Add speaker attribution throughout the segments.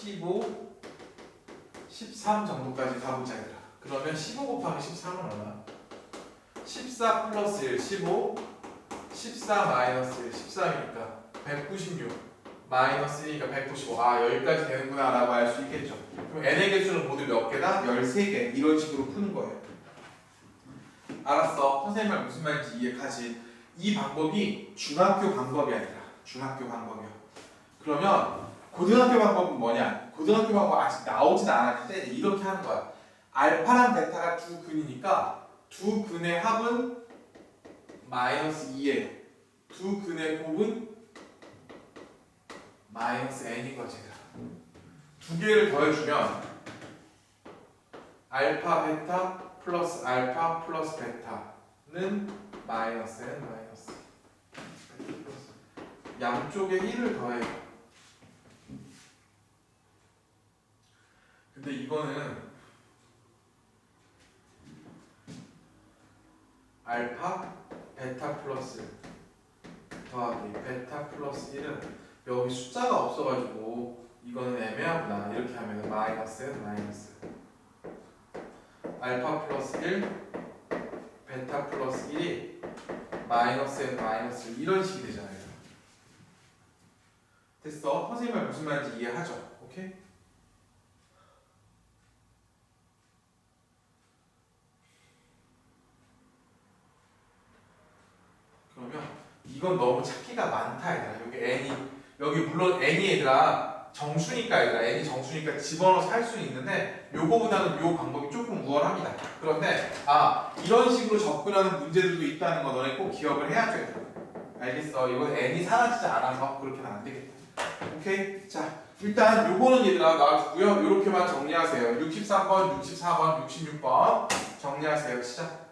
Speaker 1: 15, 13 정도까지 가보자 얘들아. 그러면 15 곱하기 13은 얼마? 14 플러스 1, 15, 14 마이너스 1, 13이니까 196 마이너스 1이니까 195. 아 여기까지 되는구나 라고 알 수 있겠죠. 그럼 n의 개수는 모두 몇 개다? 13개. 이런 식으로 푸는 거예요. 알았어. 선생님 말 무슨 말인지 이해 가지. 이 방법이 중학교 방법이 아니라 중학교 방법이야. 그러면 고등학교 방법은 뭐냐? 고등학교 방법 아직 나오진 않았는데 이렇게 하는 거야. 알파랑 베타가 두 근이니까 두 근의 합은 마이너스 2에 두 근의 곱은 마이너스 n인 거지. 두 개를 더해주면 알파 베타 플러스 알파 플러스 베타는 마이너스 n 마이너스 양쪽에 1을 더해. 근데 이거는 알파 베타 플러스 더하기 베타 플러스 1은 여기 숫자가 없어가지고 이거는 애매하구나 이렇게 하면 마이너스 마이너스 알파 플러스 1 베타 플러스 1이 마이너스 마이너스 1 이런 식이 되잖아요 됐어? 선생님 말 무슨 말인지 이해하죠? 오케이? 그러면 이건 너무 찾기가 많다 얘들아. 여기 n이 여기 물론 n이 얘들아 정수니까 얘들아. N이 정수니까 집어넣어서 할 수는 있는데 요거보다는 요 방법이 조금 우월합니다. 그런데 아 이런 식으로 접근하는 문제들도 있다는 거 너네 꼭 기억을 해야죠 얘들아. 알겠어. 이건 n이 사라지지 않아서 그렇게는 안 되겠다. 오케이? 자 일단 요거는 얘들아 놔두고요. 요렇게만 정리하세요. 63번 64번 66번 정리하세요. 시작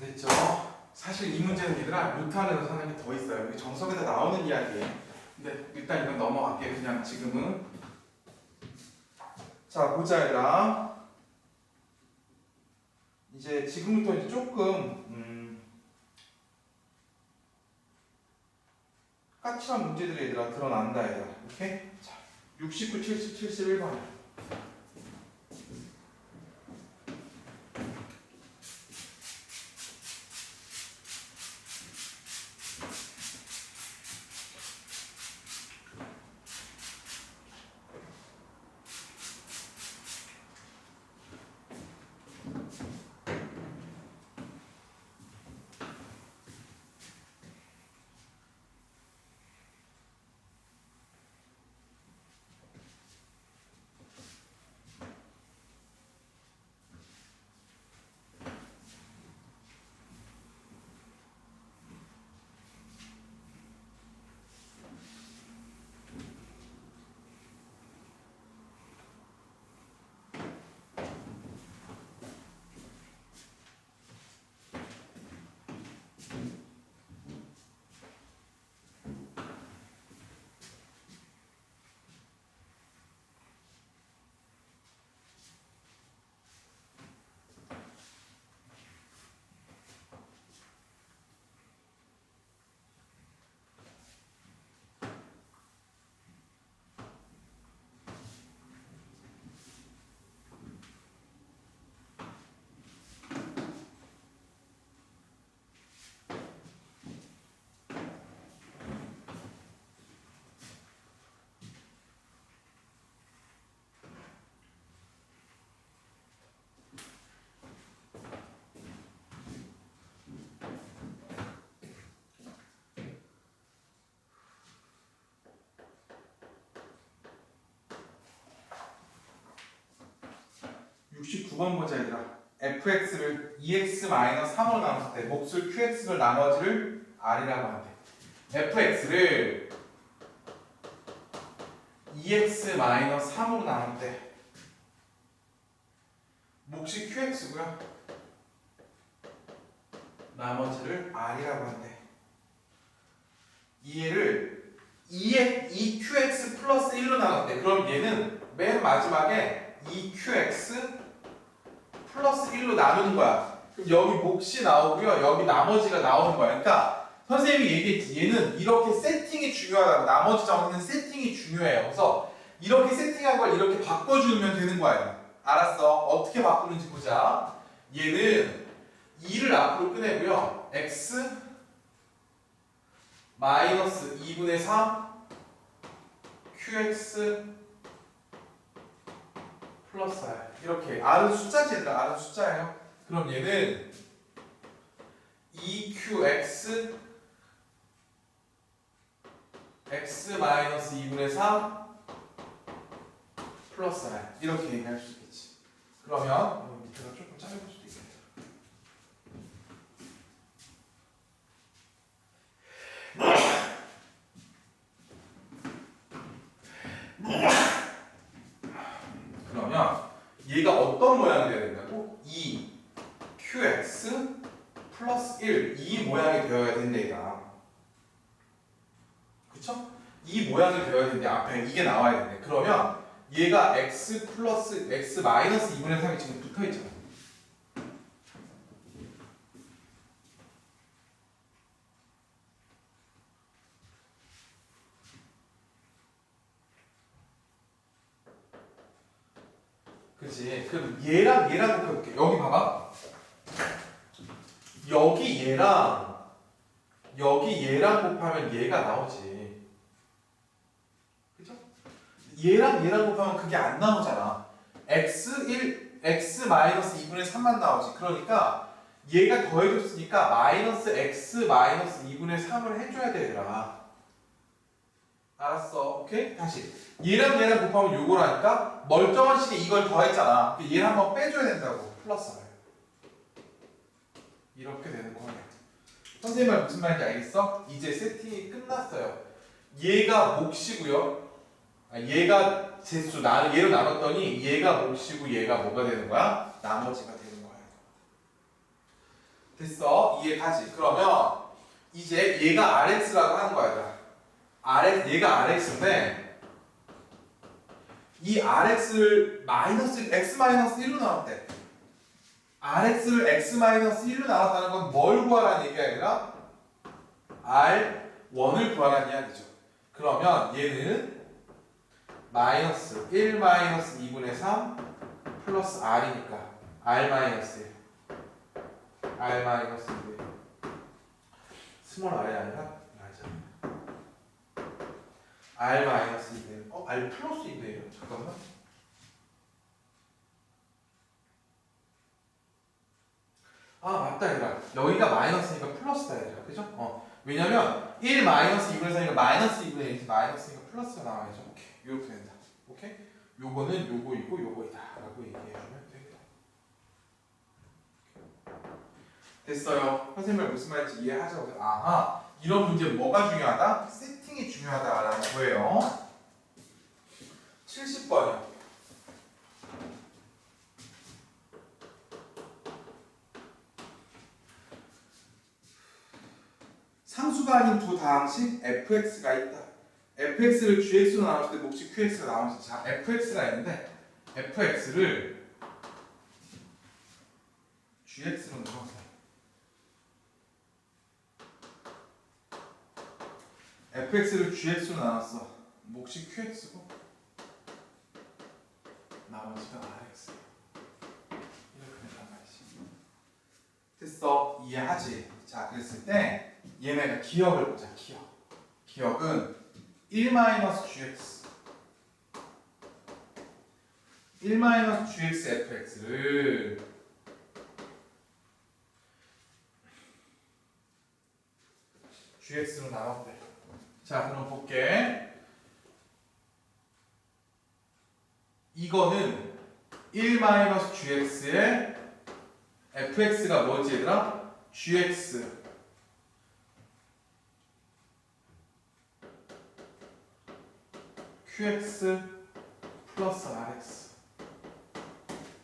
Speaker 1: 됐죠? 사실 이 문제는 얘들아 못하는 하는 게 더 있어요. 여기 정석에다 나오는 이야기예요. 근데 일단 이건 넘어갈게요. 그냥 지금은. 자, 보자 얘들아. 이제 지금부터 이제 조금 음, 까칠한 문제들이 얘들아 드러난다 얘들아. 오케이? 자, 69, 70, 71번. 육십구 번 보자 얘들아 fx를 2x-3으로 나눴을 때 몫을 qx를 나머지를 r이라고 한대 fx를 2x-3으로 나눌 때 몫이 qx고요. 나머지를 r이라고 한대 얘를 2x, 2qx 플러스 1로 나눴대 그럼 얘는 맨 마지막에 2qx 플러스 1로 나누는 거야. 그럼 여기 몫이 나오고요. 여기 나머지가 나오는 거야. 그러니까 선생님이 얘기했지. 얘는 이렇게 세팅이 중요하다고. 나머지 정리는 세팅이 중요해요. 그래서 이렇게 세팅한 걸 이렇게 바꿔주면 되는 거야. 알았어. 어떻게 바꾸는지 보자. 얘는 2를 앞으로 꺼내고요. x 마이너스 2분의 3 qx 플러스 r 이렇게 r은 숫자지 얘들아. r은 숫자예요. 그럼 얘는 2qx x 마이너스 2분의 3 플러스 r 이렇게 얘기할 수 있겠지. 그러면 밑에가 조금 수도 있겠다 그러면 얘가 어떤 모양이 되어야 된다고? 2 qx 플러스 1 이 모양이 되어야 얘가 그쵸? 이 모양이 되어야 되는데 앞에 이게 나와야 되네 그러면 얘가 x 플러스 x 마이너스 2분의 3이 지금 붙어 있잖아 그치. 그럼 얘랑 얘랑 곱해볼게. 여기 봐봐. 여기 얘랑 여기 얘랑 곱하면 얘가 나오지. 그죠? 얘랑 얘랑 곱하면 그게 안 나오잖아. x1 x 마이너스 2분의 3만 나오지. 그러니까 얘가 더해졌으니까 마이너스 x 마이너스 2분의 3을 해줘야 되더라 알았어 오케이? 다시 얘랑 얘랑 곱하면 요거라니까 멀쩡한 식에 이걸 더했잖아 얘를 한번 빼줘야 된다고 플러스 r 이렇게 되는 거네 선생님 말 무슨 말인지 알겠어? 이제 세팅이 끝났어요 얘가 몫이고요 아, 얘가 재수 나 얘로 나눴더니 얘가 몫이고 얘가 뭐가 되는 거야? 나머지가 되는 거야 됐어? 이해가지? 그러면 이제 얘가 RX라고 하는 거야 RX, 얘가 RX인데 이 RX를 마이너스 X 마이너스 1로 나눴대. RX를 X 마이너스 1로 나눴다는 건 뭘 구하라는 얘기가 아니라 R1을 구하라는 이야기죠. 그러면 얘는 마이너스 1 마이너스 2분의 3 플러스 R이니까 R 마이너스 1 R 마이너스 2 스몰 R이 아니라 R 마이너스 2 어? R 플러스 2네요. 잠깐만. 아 맞다 얘들아. 여기가 마이너스니까 플러스다 얘들아. 그죠? 어. 왜냐면 1 마이너스 2분의 3이니까 마이너스 2분의 1이 마이너스니까 플러스가 나와야죠. 오케이. 이렇게 된다. 오케이? 요거는 요거이고 요거이다. 라고 얘기해주면 되겠다. 됐어요. 선생님 무슨 말인지 이해하죠? 아하 이런 문제 뭐가 중요하다? 세팅이 중요하다라는 거예요. 70번이요. 상수가 아닌 두 다항식 fx가 있다. fx를 gx로 나눴을 때 몫이 qx가 나오지 자 fx가 있는데 fx를 gx로 나눴어 fx를 gx로 나눴어. 몫이 qx고 나머지가 rx 이렇게 된단 말이지. 됐어. 이해하지? 자 그랬을 때 얘네가 기억을 보자 기억. 기억은 1-gx 1-gx fx를 gx로 나눴대 자 그럼 볼게. 이거는 1-gx의 fx가 뭐지 얘들아? gx qx 플러스 rx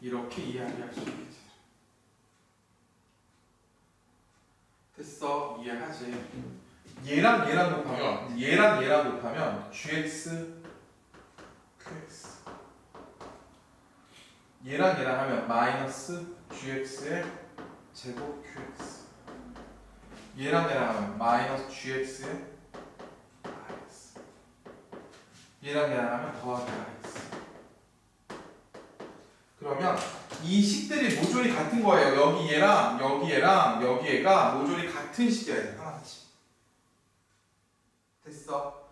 Speaker 1: 이렇게 이야기할 수 있겠지. 됐어. 이해하지 얘랑 얘랑 곱하면 얘랑 얘랑 곱하면 gx qx 얘랑 얘랑 하면 마이너스 gx의 제곱 qx 얘랑 얘랑 하면 마이너스 gx의 rx. 얘랑 얘랑 하면 더하기 rx. 그러면 이 식들이 모조리 같은 거예요. 여기 얘랑 여기 얘랑 여기 얘가 모조리 같은 식이야 얘 됐어?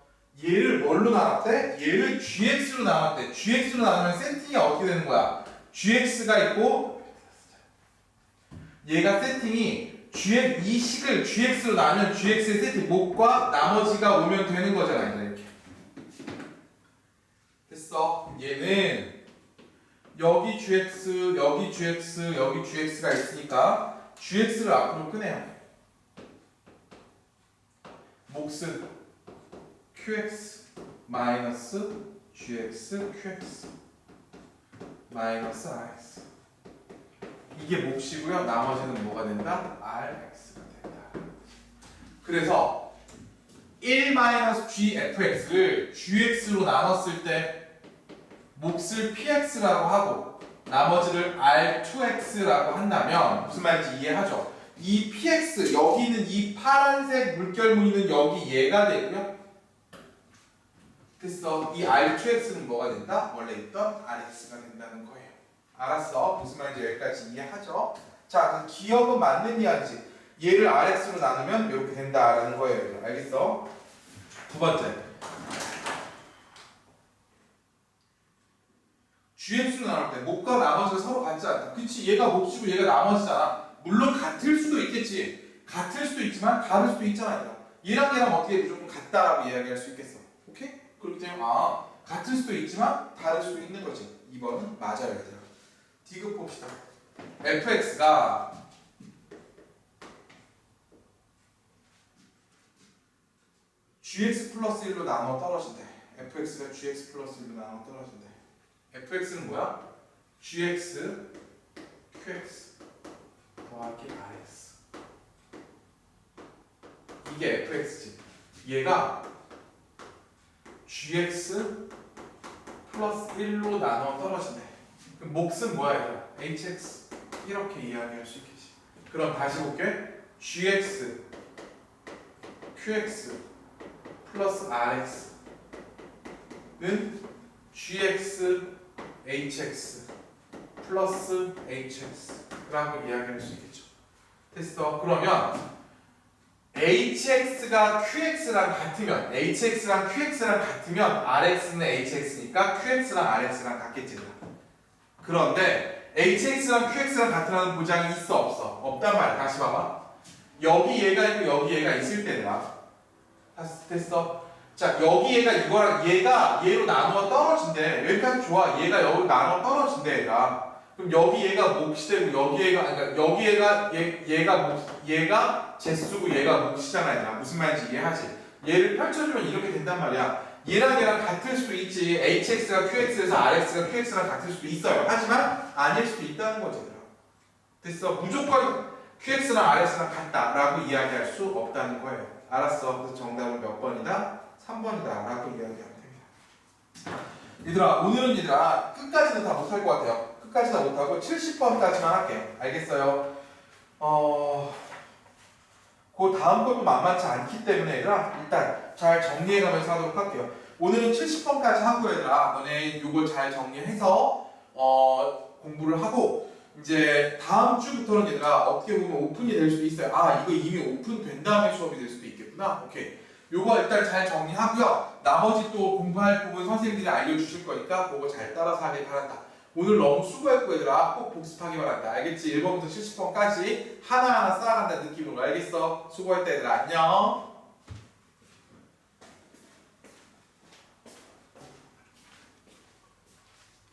Speaker 1: 얘를 뭘로 나눴대? 얘를 gx로 나눴대. gx로 나누면 세팅이 어떻게 되는 거야? gx가 있고 얘가 세팅이 gx 이 식을 gx로 나누면 gx의 세팅 목과 나머지가 오면 되는 거잖아 이렇게 됐어? 얘는 여기 gx 여기 gx 여기 gx가 있으니까 gx를 앞으로 끄네요. 몫은 qx 마이너스 gx qx 마이너스 rx 이게 몫이고요 나머지는 뭐가 된다? rx가 된다 그래서 1-gfx를 gx로 나눴을 때 몫을 px라고 하고 나머지를 r2x라고 한다면 무슨 말인지 이해하죠? 이 px 여기 있는 이 파란색 물결 무늬는 여기 얘가 되고요 됐어. 이 R2X는 뭐가 된다? 원래 있던 RX가 된다는 거예요. 알았어. 무슨 말인지 여기까지 이해하죠? 자, 그 기억은 맞는 이야기지. 얘를 RX로 나누면 이렇게 된다라는 거예요. 알겠어? 두 번째. GX로 나눌 때 목과 나머지가 서로 같지 않다. 그치? 얘가 몫이고 얘가 나머지잖아. 물론 같을 수도 있겠지. 같을 수도 있지만 다를 수도 있잖아. 얘랑 얘랑 어떻게 무조건 같다라고 이야기할 수 있겠어. 오케이? 그렇기 때문에 아 같을 수도 있지만 다를 수도 있는 거지. 2번은 맞아요 얘들아. 디귿 봅시다. Fx가 gx 플러스 1로 나눠 떨어진대. Fx가 gx 플러스 1로 나눠 떨어진대. Fx는 뭐야? gx qx. 더하기 rx. 이게 fx지. 얘가 gx 플러스 1로 나눠 떨어진대. 그럼 몫은 뭐야 얘들아? hx 이렇게 이야기할 수 있겠지. 그럼 다시 볼게. gx qx 플러스 rx는 gx hx 플러스 hx라고 이야기할 수 있겠죠. 됐어. 그러면 hx가 qx랑 같으면 hx랑 qx랑 같으면 rx는 hx니까 qx랑 rx랑 같겠지. 그런데 hx랑 qx랑 같으라는 보장이 있어 없어? 없단 말이야. 다시 봐봐. 여기 얘가 있고 여기 얘가 있을 때라. 다시 됐어. 자 여기 얘가 이거랑 얘가 얘로 나누어 떨어진대. 여기까지 좋아. 얘가 여기로 나누어 떨어진대 얘가. 그럼 여기 얘가 몫이 되고 여기 얘가 그러니까 여기 얘가 얘 얘가 몫 얘가 재수고 얘가 몫이잖아 얘들아. 무슨 말인지 이해하지? 얘를 펼쳐주면 이렇게 된단 말이야. 얘랑 얘랑 같을 수도 있지. hx가 qx에서 rx가 qx랑 같을 수도 있어요. 하지만 아닐 수도 있다는 거지. 얘들아. 됐어. 무조건 qx랑 rx랑 같다 라고 이야기할 수 없다는 거예요. 알았어. 그래서 정답은 몇 번이다? 3번이다 라고 이야기하면 됩니다. 얘들아 오늘은 얘들아 끝까지는 다 못할 것 같아요. 끝까지 다 못하고 70번까지만 할게요. 알겠어요? 어... 그 다음 것도 만만치 않기 때문에 얘들아 일단 잘 정리해가면서 하도록 할게요. 오늘은 70번까지 하고 얘들아 너네 이거 잘 정리해서 어, 공부를 하고 이제 다음 주부터는 얘들아 어떻게 보면 오픈이 될 수도 있어요. 아 이거 이미 오픈된 다음에 수업이 될 수도 있겠구나. 오케이. 요거 일단 잘 정리하고요. 나머지 또 공부할 부분 선생님들이 알려주실 거니까 그거 잘 따라서 하길 바란다. 오늘 너무 수고했고 얘들아 꼭 복습하기 바란다. 알겠지? 1번부터 70번까지 하나하나 쌓아간다는 느낌으로 알겠어? 수고했다 얘들아 안녕.